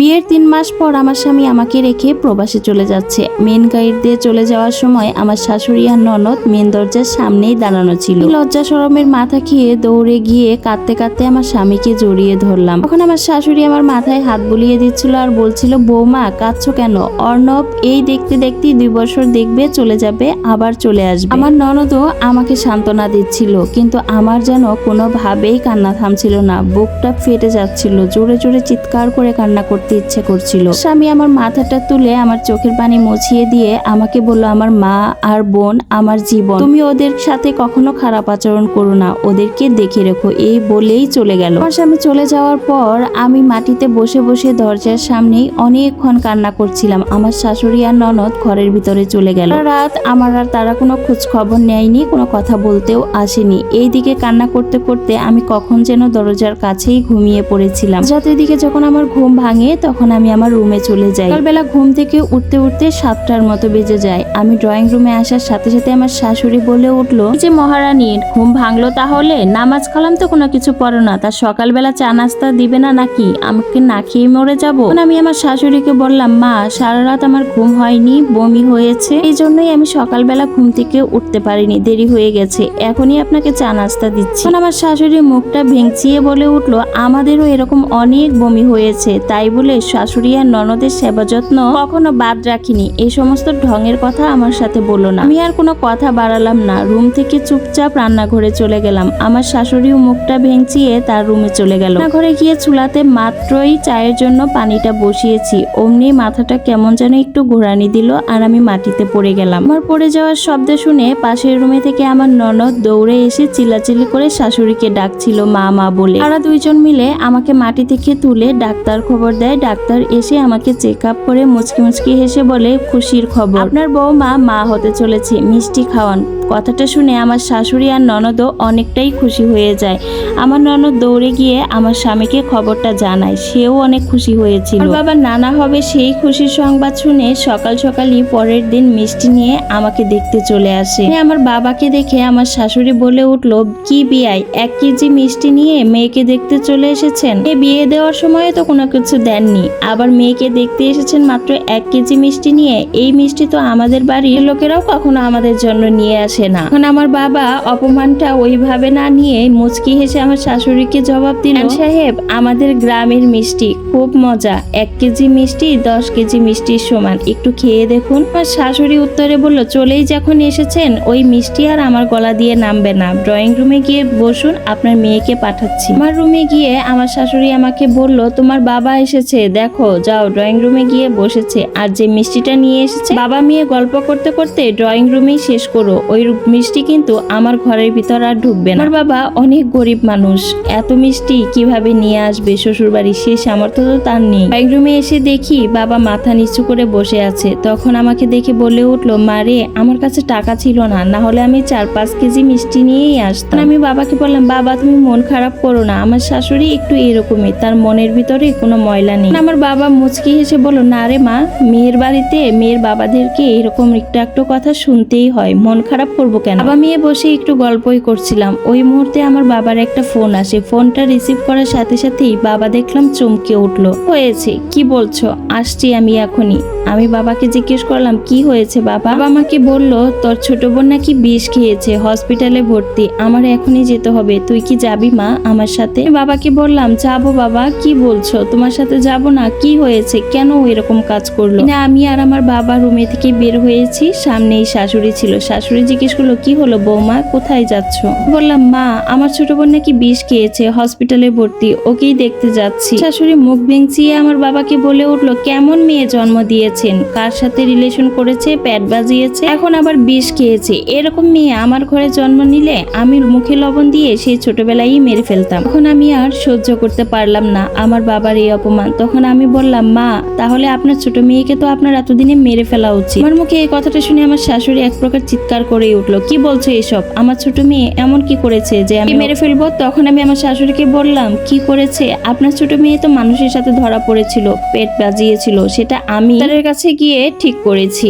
বিয়ের তিন মাস পর আমার স্বামী আমাকে রেখে প্রবাসে চলে যাচ্ছে। মেন গাইড দিয়ে চলে যাওয়ার সময় আমার শাশুড়ি আর ননদ মেন দরজার সামনেই দাঁড়ানো ছিল। লজ্জা সরমের মাথা খেয়ে দৌড়ে গিয়ে কাঁদতে কাঁদতে আমার স্বামীকে জড়িয়ে ধরলাম। তখন আমার শাশুড়ি আমার মাথায় হাত বুলিয়ে দিচ্ছিল আর বলছিল, বৌমা, কাঁদছো কেন? অর্ণব, এই দেখতে দেখতে দুই বছর দেখবে, চলে যাবে, আবার চলে আসবে। আমার ননদও আমাকে সান্ত্বনা দিচ্ছিল, কিন্তু আমার যেন কোনোভাবেই কান্না থামছিল না। বুকটা ফেটে যাচ্ছিল, জোরে জোরে চিৎকার করে কান্না করতে ইচ্ছে করছিল। স্বামী আমার মাথাটা তুলে আমার চোখের পানি মুছিয়ে দিয়ে আমাকে বলল, আমার মা আর বোন আমার জীবন। তুমি ওদের সাথে কখনো খারাপ আচরণ করো না। ওদেরকে দেখে রেখো। এই বলেই চলে গেল। আমার স্বামী চলে যাওয়ার পর আমি মাটিতে বসে বসে দরজার সামনেই অনেকক্ষণ কান্না করছিলাম। আমার শাশুড়ি আর ননদ ঘরের ভিতরে চলে গেল। রাত আমার আর তারা কোনো খোঁজ খবর নেয়নি, কোনো কথা বলতেও আসেনি। এই দিকে কান্না করতে করতে আমি কখন যেন দরজার কাছেই ঘুমিয়ে পড়েছিলাম। রাতের দিকে যখন আমার ঘুম ভাঙে তখন আমি আমার রুমে চলে যাই। সকালবেলা ঘুম থেকে উঠতে উঠতে সাতটার মতো বেজে যায়। আমি ড্রয়িং রুমে আসার সাথে সাথে আমার শাশুড়ি বলে উঠল যে মহারানীর ঘুম ভাঙলো তাহলে? নামাজ কালাম তো কোনো কিছু পড়ো না। তা সকালবেলা চা নাস্তা দিবে না নাকি? আমাকে না খেয়ে মরে যাব? আমি আমার শাশুড়িকে বললাম, মা, সারা রাত আমার ঘুম হয়নি, বমি হয়েছে। এই জন্যই আমি সকালবেলা ঘুম থেকে উঠতে পারিনি, দেরি হয়ে গেছে। এখনই আপনাকে চা নাস্তা দিচ্ছি। আমার শাশুড়ি মুখটা ভেঙচিয়ে বলে উঠল, আমাদেরও এরকম অনেক বমি হয়েছে, তাই বলে শাশুড়ি আর ননদের সেবা যত্ন কখনো বাদ রাখিনি। এই সমস্ত ঢঙের কথা আমার সাথে বলল না। আমি আর কোনো কথা বাড়ালাম না। রুম থেকে চুপচাপ রান্নাঘরে চলে গেলাম। আমার শাশুড়িও মুখটা ভেঙচিয়ে তার রুমে চলে গেল। ঘরে গিয়ে চুলাতে মাত্রই চায়ের জন্য পানিটা বসিয়েছি। অমনি মাথাটা কেমন যেন একটু ঘোরানি দিল আর আমি মাটিতে পড়ে গেলাম। আমার পড়ে যাওয়ার শব্দ শুনে পাশের রুমে থেকে আমার ননদ দৌড়ে এসে চিল্লাচিল্লি করে শাশুড়িকে ডাকছিল মা মা বলে। তারা দুইজন মিলে আমাকে মাটি থেকে তুলে ডাক্তার খবর দেয় ডাক্তার এসে আমাকে চেক আপ করে মুচকি মুচকি হেসে বলে, খুশির খবর। আপনার বৌমা মা হতে চলেছে, মিষ্টি খাওয়ান। কথাটা শুনে আমার শাশুড়ি আর ননদও অনেকটাই খুশি হয়ে যায়। আমার ননদ দৌড়ে গিয়ে আমার স্বামীকে খবরটা জানায়। সেও অনেক খুশি হয়েছিল। বাবা নানা হবে সেই খুশির সংবাদ শুনে সকাল সকালই পরের দিন মিষ্টি নিয়ে আমাকে দেখতে চলে আসে। আমার বাবাকে দেখে আমার শাশুড়ি বলে উঠল, কি বিয়াই, এক কেজি মিষ্টি নিয়ে মেয়েকে দেখতে চলে এসেছেন? এ বিয়ে দেওয়ার সময় তো কোনো কিছু দেননি আবার মেয়েকে দেখতে এসেছেন মাত্র এক কেজি মিষ্টি নিয়ে। এই মিষ্টি তো আমাদের বাড়ির লোকেরাও কখনো আমাদের জন্য নিয়ে আসে না। এখন আমার বাবা অপমানটা ওইভাবে না নিয়ে মুচকি হেসে আমার শাশুড়িকে জবাব দিল সাহেব, আমাদের গ্রামের মিষ্টি খুব মজা। এক কেজি মিষ্টি, দশ কেজি মিষ্টির সমান। একটু খেয়ে দেখুন। আমার শাশুড়ি উত্তরে বলল, চলেই যখন এসেছেন, ওই মিষ্টি আর আমার গলা দিয়ে নামবে না। ড্রয়িং রুমে গিয়ে বসুন, আপনার মেয়েকে পাঠাচ্ছি। আমার রুমে গিয়ে আমার শাশুড়ি আমাকে বলল, তোমার বাবা এসেছে। দেখো, যাও ড্রয়িং রুমে গিয়ে বসেছে। আর যে মিষ্টিটা নিয়ে এসেছে, বাবা মেয়ে গল্প করতে করতে ড্রয়িং রুমেই শেষ করো। ওই মিষ্টি কিন্তু আমার ঘরের ভিতর আর ঢুকবে না। বাবা অনেক গরিব মানুষ। এত মিষ্টি কীভাবে নিয়ে আসবে? শ্বশুর বাড়ি সে সামর্থ্য তো তার নেই। ড্রয়িং রুমে এসে দেখি বাবা মাথা নিচু করে বসে আছে। তখন আমাকে দেখে বলে উঠল মারে আমার কাছে টাকা ছিল না। না হলে আমি চার পাঁচ কেজি মিষ্টি নিয়েই আসতাম। আমি বাবাকে বললাম, বাবা, তুমি মন খারাপ করো না। আমার শাশুড়ি একটু এরকমই। তার মনের ভিতরে কোনো ময়লা নেই আমার বাবা মুচকি হেসে বলল, না রে মা, মেয়ের বাড়িতে মেয়ের বাবাদেরকে এরকম একটু একটু কথা শুনতেই হয়। মন খারাপ করব কেন? বাবা মেয়ে বসে একটু গল্পই করছিলাম। ওই মুহূর্তে আমার বাবার একটা ফোন আসে। ফোনটা রিসিভ করার সাথে সাথেই বাবা দেখলাম চমকে উঠল। হয়েছে, কি বলছো? আসছি আমি এখনই। আমি বাবাকে জিজ্ঞেস করলাম, কি হয়েছে বাবা? বাবা আমাকে বলল, তোর ছোট বোন নাকি বিষ খেয়েছে, হসপিটালে ভর্তি। আমার এখনই যেতে হবে। তুই কি যাবি মা আমার সাথে? বাবাকে বললাম, যাব বাবা, কি বলছো? তোমার সাথে যাব না, কি হয়েছে? কেন এরকম কাজ করল? না, আমি আর আমার বাবা রুমে থেকে বের হয়েছি, সামনেই শাশুড়ি ছিল। শাশুড়ি জিজ্ঞেস করল, কি হলো বৌমা? কোথায় যাচ্ছ? বললাম, মা, আমার ছোট বোন নাকি বিষ খেয়েছে হসপিটালে ভর্তি, ওকেই দেখতে যাচ্ছি। শাশুড়ি মুখ ভেঙচিয়ে আমার বাবাকে বলে উঠল, কেমন মেয়ে জন্ম দিয়েছেন? কার সাথে রিলেশন করেছে? প্যাট বাজিয়েছে? এখন আবার বিষ খেয়েছে। এরকম মেয়ে আমার ঘরে জন্ম নিলে আমি মুখে লবণ দিয়ে সেই ছোটবেলায় মেরে ফেলতাম। এখন আমি আর সহ্য করতে পারলাম না, আমার বাবার এই অপমান। তখন আমি বললাম, মা, তাহলে আপনার ছোট মেয়েকে তো আপনার এতদিনে মেরে ফেলা উচিত। আমার মুখে এই কথাটা শুনে আমার শাশুড়ি এক প্রকার চিৎকার করেই উঠল, কি বলছো এসব? আমার ছোট মেয়ে এমন কি করেছে যে আমি মেরে ফেলব? তখন আমি আমার শাশুড়িকে বললাম, কি করেছে? আপনার ছোট মেয়ে তো মানুষের সাথে ধরা পড়েছিল, পেট বাজিয়েছিল, সেটা আমি ডাক্তারের কাছে গিয়ে ঠিক করেছি।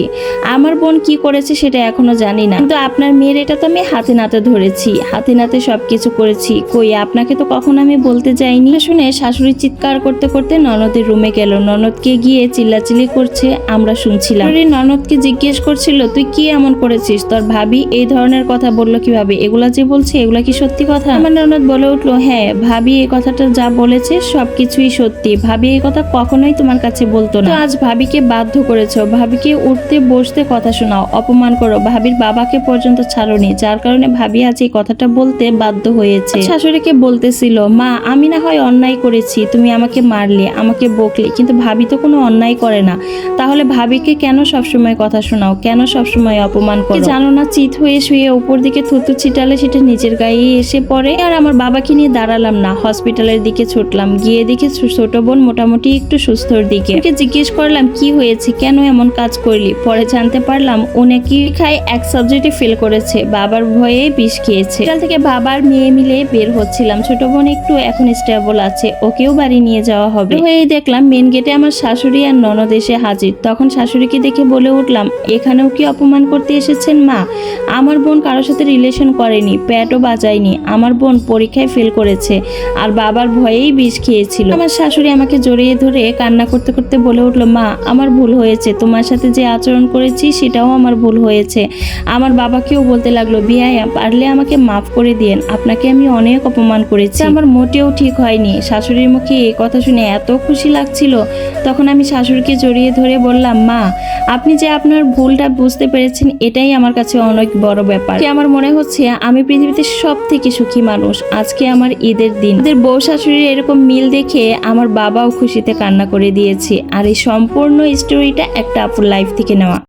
আমার বোন কি করেছে সেটা এখনও জানি না। কিন্তু আপনার মেয়ের এটা তো আমি হাতে নাতে ধরেছি, হাতে নাতে সবকিছু করেছি, কই আপনাকে তো কখনো আমি বলতে যাইনি? শুনে শাশুড়ি চিৎকার করতে করতে ননদের রুমে গেল। ননদকে গিয়ে চিল্লাচিল্লি করছে, আমরা শুনছিলাম। ননদকে জিজ্ঞেস করছিল, তুই কি এমন করেছিস? তোর ভাবি এই ধরনের কথা বলল কীভাবে? এগুলা যে বলছে, এগুলা কি সত্যি কথা? আমার ননদ বলে উঠল হ্যাঁ ভাবি এই কথাটা যা বলেছে সবকিছুই সত্যি। ভাবি এই কথা কখনোই তোমার কাছে বলতো না। আজ ভাবিকে বাধ্য করেছ। ভাবিকে উঠতে বসতে কথা শোনাও, অপমান করো। ভাবির বাবাকে পর্যন্ত ছাড়োনি, যার কারণে ভাবি আজ এই কথাটা বলতে বাধ্য হয়েছে। শাশুড়িকে বলতেছিল, মা, আমি না হয় অন্যায় করেছি, তুমি আমাকে মারলে। আমাকে বকলে কিন্তু ভাবি তো কোনো অন্যায় করে না। তাহলে ভাবিকে কেন সবসময় কথা শোনাও? কেন সবসময় অপমান করো? জানো না চিত হয়ে শুয়ে উপর দিকে থুতু ছিটালে সেটা নিজের গায়ে এসে পড়ে। আর আমার বাবাকে নিয়ে দাঁড়ালাম না। হসপিটালের দিকে ছুটলাম। গিয়ে দেখি ছোট বোন মোটামুটি একটু সুস্থর দিকে। ওকে জিজ্ঞেস করলাম কি হয়েছে? কেন এমন কাজ করলি? পরে জানতে পারলাম ও নাকি খায় এক সাবজেক্টে ফেল করেছে। বাবার ভয়ে বিষ খেয়েছে। কাল থেকে বাবার মেয়ে মিলে বের হচ্ছিলাম। ছোট বোন একটু এখন স্টেবল আছে। ওকেও বাড়ি নিয়ে যাওয়া হবে। হয়ে দেখলাম মেন গেটে আমার শাশুড়ি আর ননদ এসে হাজির। তখন শাশুড়িকে দেখে বলে উঠলাম, এখানেও কি অপমান করতে এসেছেন মা? আমার বোন কারোর সাথে রিলেশন করেনি প্যাটও বাজায়নি। আমার বোন পরীক্ষায় ফেল করেছে আর বাবার ভয়েই বিষ খেয়েছিল। আমার শাশুড়ি আমাকে জড়িয়ে ধরে কান্না করতে করতে বলে উঠল, মা, আমার ভুল হয়েছে। তোমার সাথে যে আচরণ করেছি সেটাও আমার ভুল হয়েছে। আমার বাবাকেও বলতে লাগল বিয়ায়া পারলে আমাকে মাফ করে দিয়েন। আপনাকে আমি অনেক অপমান করেছি। আমার মোটেও ঠিক হয়নি। শাশুড়ির মুখে এই কথা শুনে এত খুশি লাগছিল। তখন আমি শাশুড়িকে জড়িয়ে ধরে বললাম, মা, আপনি যে আপনার ভুলটা বুঝতে পেরেছেন, এটাই আমার কাছে অনেক বড় ব্যাপার। আমার মনে হচ্ছে আমি পৃথিবীতে সব থেকে সুখী মানুষ। আজকে আমার ঈদের দিন। ওদের বউ শাশুড়ির এরকম মিল দেখে আমার বাবাও খুশিতে কান্না করে দিয়েছে। আর এই সম্পূর্ণ স্টোরিটা একটা আপুর লাইফ থেকে নেওয়া।